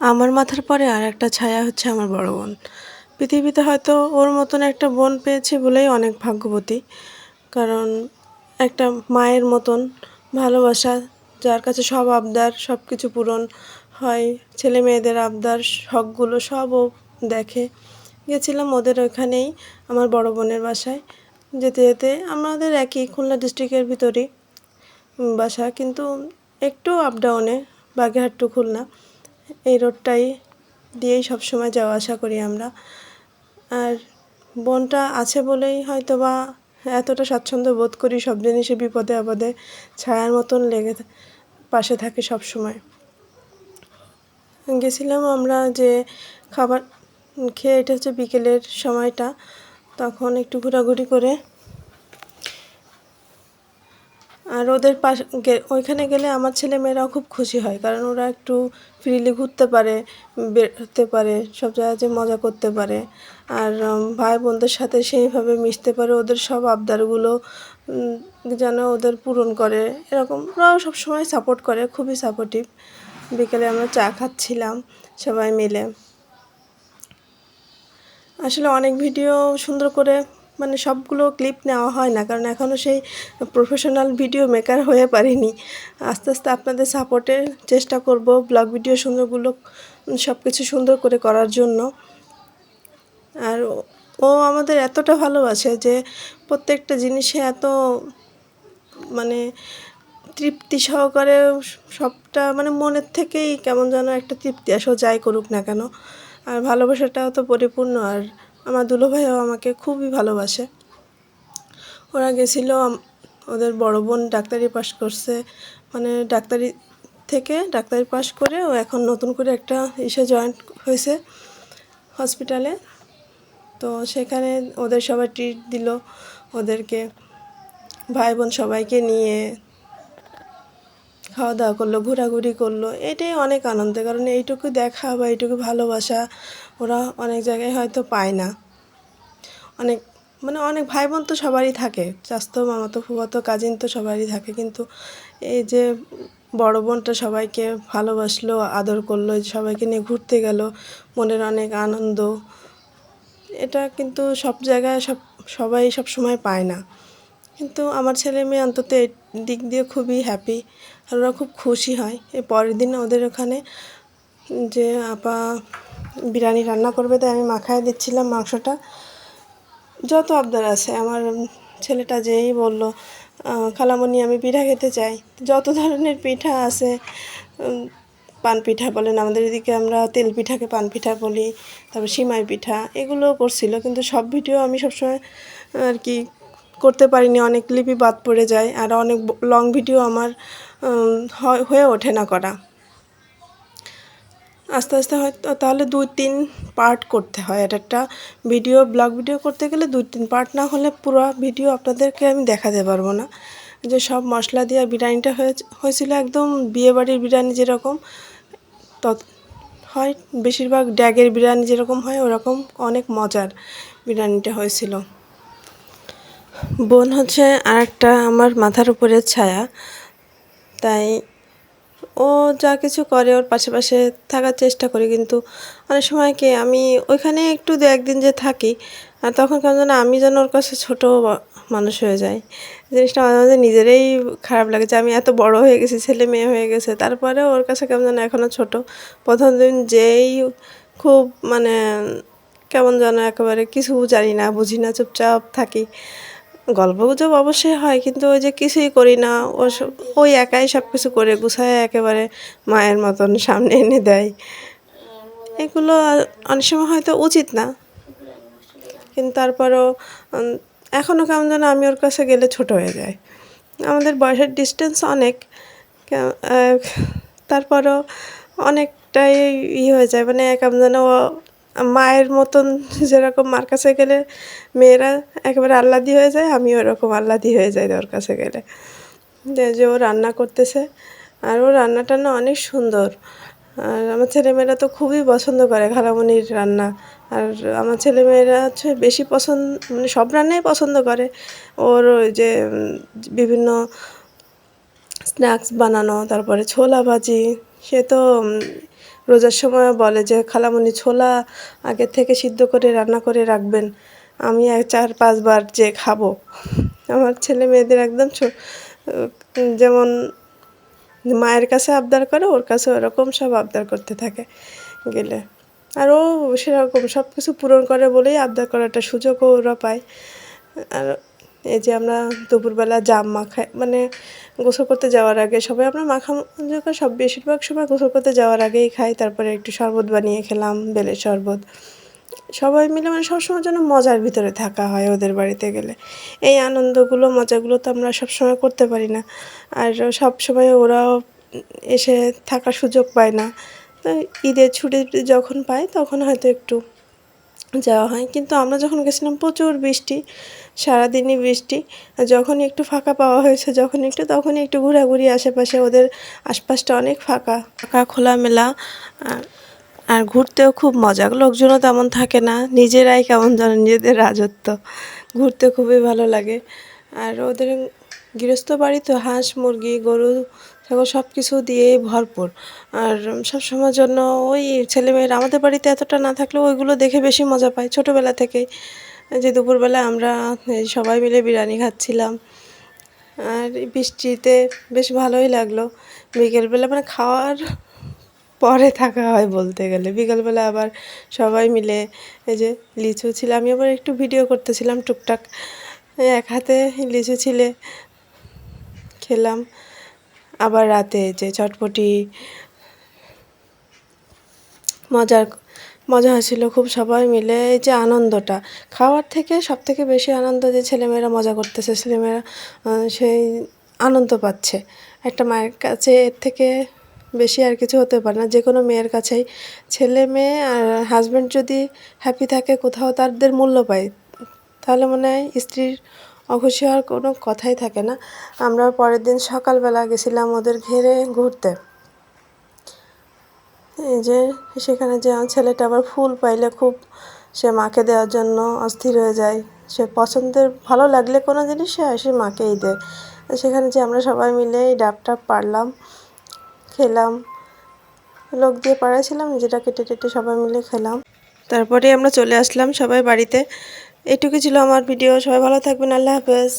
আমার মাথার পরে আর একটা ছায়া হচ্ছে আমার বড় বোন। পৃথিবীতে হয়তো ওর মতন একটা বোন পেয়েছি বলেই অনেক ভাগ্যবতী। কারণ একটা মায়ের মতন ভালোবাসা, যার কাছে সব আবদার সব কিছু পূরণ হয়, ছেলে মেয়েদের আবদার, শখগুলো সব ও দেখে। গেছিলাম ওদের ওইখানেই আমার বড় বোনের বাসায়। যেতে যেতে আমাদের একই খুলনা ডিস্ট্রিক্টের ভিতরেই বাসা, কিন্তু একটু আপ ডাউনে টু খুলনা। এই রোডটাই দিয়েই সবসময় যাওয়া আসা করি আমরা। আর বনটা আছে বলেই হয়তো বা এতটা স্বাচ্ছন্দ্য বোধ করি সব জিনিসে বিপদে আপদে ছায়ার মতন লেগে পাশে থাকে সব সময় গেছিলাম আমরা যে খাবার খেয়ে এটা হচ্ছে বিকেলের সময়টা, তখন একটু ঘোরাঘুরি করে আর ওদের পাশ ওইখানে গেলে আমার ছেলে মেয়েরাও খুব খুশি হয়, কারণ ওরা একটু ফ্রিলি ঘুরতে পারে, বেরোতে পারে, সব জায়গায় যে মজা করতে পারে। আর ভাই বোনদের সাথে সেইভাবে মিশতে পারে, ওদের সব আবদারগুলো যেন ওদের পূরণ করে, এরকম ওরাও সবসময় সাপোর্ট করে, খুবই সাপোর্টিভ বিকেলে আমরা চা খাচ্ছিলাম সবাই মিলে। আসলে অনেক ভিডিও সুন্দর করে মানে সবগুলো ক্লিপ নেওয়া হয় না, কারণ এখনও সেই প্রফেশনাল ভিডিও মেকার হয়ে পারিনি। আস্তে আস্তে আপনাদের সাপোর্টে চেষ্টা করব ব্লগ ভিডিও সুন্দরগুলো সব কিছু সুন্দর করে করার জন্য। আর ও- আমাদের এতটা ভালোবাসে যে প্রত্যেকটা জিনিসে এত মানে তৃপ্তি সহকারে সবটা মানে মনের থেকেই কেমন যেন একটা তৃপ্তি আসে যাই করুক না কেন। আর ভালোবাসাটাও তো পরিপূর্ণ, আর আমার দুলো ভাইও আমাকে খুবই ভালোবাসে। ওরা গেছিল ওদের বড় বোন ডাক্তারি পাশ করছে। মানে ডাক্তারি থেকে ডাক্তারি পাশ করে ও এখন নতুন করে একটা ইসে জয়েন্ট হয়েছে হসপিটালে তো সেখানে ওদের সবাই ট্রিট দিল। ওদেরকে ভাই বোন সবাইকে নিয়ে খাওয়া দাওয়া করল, ঘোরাঘুরি করল, এটাই অনেক আনন্দের। কারণ এইটুকু দেখা বা এইটুকু ভালোবাসা ওরা অনেক জায়গায় হয়তো পায় না। অনেক মানে অনেক ভাই বোন তো সবারই থাকে চাস্তো মামাতো ফুফাতো কাজিন তো সবারই থাকে। কিন্তু এই যে বড় বোনটা সবাইকে ভালোবাসলো, আদর করল সবাইকে নিয়ে ঘুরতে গেল, মনের অনেক আনন্দ, এটা কিন্তু সব জায়গায় সব, সবাই সব সময় পায় না। কিন্তু আমার ছেলে মেয়ে অন্তত এই দিক দিয়ে খুবই হ্যাপি আর ওরা খুব খুশি হয়। এই পরের দিন ওদের ওখানে যে আপা বিরিয়ানি রান্না করবে তাই আমি মাখায় দিচ্ছিলাম মাংসটা। যত আবদার আছে আমার ছেলেটা যেই বলল "আহ, খালামণি আমি পিঠা খেতে চাই। যত ধরনের পিঠা আছে পান পিঠা বলেন আমাদের এদিকে আমরা তেল পিঠাকে পান পিঠা বলি তারপর সিমাই পিঠা এগুলো করছিল। কিন্তু সব ভিডিও আমি সবসময় আর কি করতে পারিনি, অনেক ক্লিপই বাদ পড়ে যায় আর অনেক লং ভিডিও আমার হয়- ওঠে না করা। আস্তে আস্তে হয়তো তাহলে দুই, তিন পার্ট করতে হয়। এটা একটা ভিডিও ব্লগ ভিডিও করতে গেলে দুই, তিন পার্ট না হলে পুরো ভিডিও আপনাদেরকে আমি দেখাতে পারব না। যে সব মশলা দিয়ে বিরিয়ানিটা হয়ে, হয়েছিল একদম বিয়েবাড়ির বিরিয়ানি যেরকম তত হয়, বেশিরভাগ ড্যাগের বিরিয়ানি যেরকম হয়, ওরকম অনেক মজার বিরিয়ানিটা হয়েছিল। বোন হচ্ছে আরেকটা আমার মাথার উপরের ছায়া। তাই ও যা কিছু করে ওর পাশে পাশে থাকার চেষ্টা করি, কিন্তু অনেক সময় কি আমি ওইখানে একটু দু একদিন যে থাকি, আর তখন কেমন যেন আমি যেন ওর কাছে ছোটো মানুষ হয়ে যাই। জিনিসটা মাঝে মাঝে নিজেরই খারাপ লাগে যে আমি এত বড় হয়ে গেছি, ছেলে মেয়ে হয়ে গেছে তারপরে ওর কাছে কেমন যেন এখনও ছোটো। প্রথম দিন যেই খুব মানে কেমন যেন একেবারে কিছু জানি না, বুঝি না, চুপচাপ থাকি। গল্প গুজব অবশ্যই হয়, কিন্তু ওই যে কিছুই করি না, ও ওই একাই সব কিছু করে গুছায় একেবারে মায়ের মতন সামনে এনে দেয়। এগুলো অনেক সময় হয়তো উচিত না, কিন্তু তারপরও এখনও কেমন যেন আমি ওর কাছে গেলে ছোট হয়ে যায় আমাদের বয়সের ডিস্টেন্স অনেক তারপরও অনেকটাই ই হয়ে যায় মানে কেমন যেন ও মায়ের মতন যেরকম মার কাছে গেলে মেয়েরা একেবারে আহ্লাদি হয়ে যায়, আমিও ওরকম আহ্লাদি হয়ে যাই ওর কাছে গেলে। যে ও রান্না করতেছে আর ও রান্নাটা না অনেক সুন্দর। আর আমার ছেলেমেয়েরা তো খুবই পছন্দ করে খালামণির রান্না। আর আমার ছেলেমেয়েরা হচ্ছে বেশি পছন্দ মানে সব রান্নাই পছন্দ করে। ওর ওই যে, বিভিন্ন স্ন্যাক্স বানানো, তারপরে ছোলা ভাজি, সে তো রোজার সময় বলে যে খালামণি ছোলা আগে থেকে সিদ্ধ করে রান্না করে রাখবেন। আমি এক, চার পাঁচবার যে খাব। আমার ছেলে মেয়েদের একদম যেমন মায়ের কাছে আবদার করে, ওর কাছে ওরকম সব আবদার করতে থাকে গেলে। আর ও সেরকম সব কিছু পূরণ করে বলেই আবদার করাটা সুযোগও ওরা পায়। আর এই যে আমরা দুপুরবেলা জাম মাখাই মানে গোসল করতে যাওয়ার আগে সবাই আমরা মাখা মাখা সব বেশিরভাগ সময় গোসল করতে যাওয়ার আগেই খাই, তারপরে একটু শরবত বানিয়ে খেলাম, বেলের শরবত। সবাই মিলে মানে সবসময় যেন মজার ভিতরে থাকা হয় ওদের বাড়িতে গেলে। এই আনন্দগুলো, মজাগুলো তো আমরা সবসময় করতে পারি না। আর সব সময় ওরাও এসে থাকার সুযোগ পায় না। তো ঈদের ছুটি যখন পায়, তখন হয়তো একটু যাওয়া হয়। কিন্তু আমরা যখন গেছিলাম, প্রচুর বৃষ্টি, সারাদিনই বৃষ্টি। আর যখনই একটু ফাঁকা পাওয়া হয়েছে যখন একটু, তখনই একটু ঘোরাঘুরি আশেপাশে। ওদের আশপাশটা অনেক ফাঁকা। ফাঁকা, খোলামেলা আর ঘুরতেও খুব মজা। লোকজনও তেমন থাকে না। নিজেরাই কেমন যেন নিজেদের রাজত্ব। ঘুরতে খুবই ভালো লাগে। আর ওদের গৃহস্থ বাড়ি তো হাঁস, মুরগি, গরু ছাগল সব কিছু দিয়েই ভরপুর। আর সব সময়ের জন্য ওই ছেলেমেয়েরা, আমাদের বাড়িতে এতটা না থাকলেও ওইগুলো দেখে বেশি মজা পায়। ছোটোবেলা থেকেই যে দুপুরবেলা আমরা সবাই মিলে বিরিয়ানি খাচ্ছিলাম। আর বৃষ্টিতে বেশ ভালোই লাগল। বিকেলবেলা মানে খাওয়ার পরে থাকা হয় বলতে গেলে। বিকালবেলা আবার সবাই মিলে এই যে লিচু ছিল, আমি আবার একটু ভিডিও করতেছিলাম টুকটাক। এক হাতে লিচু ছিলে, খেলাম। আবার রাতে যে চটপটি মজার, মজা হয়েছিল খুব সবাই মিলে এই যে আনন্দটা। খাওয়ার থেকে সব থেকে বেশি আনন্দ যে ছেলেমেয়েরা মজা করতেছে, ছেলেমেয়েরা সেই আনন্দ পাচ্ছে। একটা মায়ের কাছে এর থেকে বেশি আর কিছু হতে পারে না। যে কোনো মেয়ের কাছেই ছেলে মেয়ে আর হাজব্যান্ড যদি হ্যাপি থাকে, কোথাও তাদের মূল্য পায়, তাহলে মনে হয় স্ত্রীর অখুশি হওয়ার কোনো কথাই থাকে না। আমরা পরের দিন সকালবেলা গেছিলাম ওদের ঘেরে ঘুরতে। এই যে সেখানে যে আমার ছেলেটা আবার ফুল পাইলে খুব সে মাকে দেওয়ার জন্য অস্থির হয়ে যায়। সে পছন্দের ভালো লাগলে কোনো জিনিস সে আসে মাকেই দেয়। সেখানে যে আমরা সবাই মিলে এই ডাব টাব পারলাম, খেলাম। লোক দিয়ে পাড়াইছিলাম নিজেরা কেটে কেটে সবাই মিলে খেলাম। তারপরে আমরা চলে আসলাম সবাই বাড়িতে। এইটুকু ছিল আমার ভিডিও। সবাই ভালো থাকবেন আল্লাহ হাফেজ।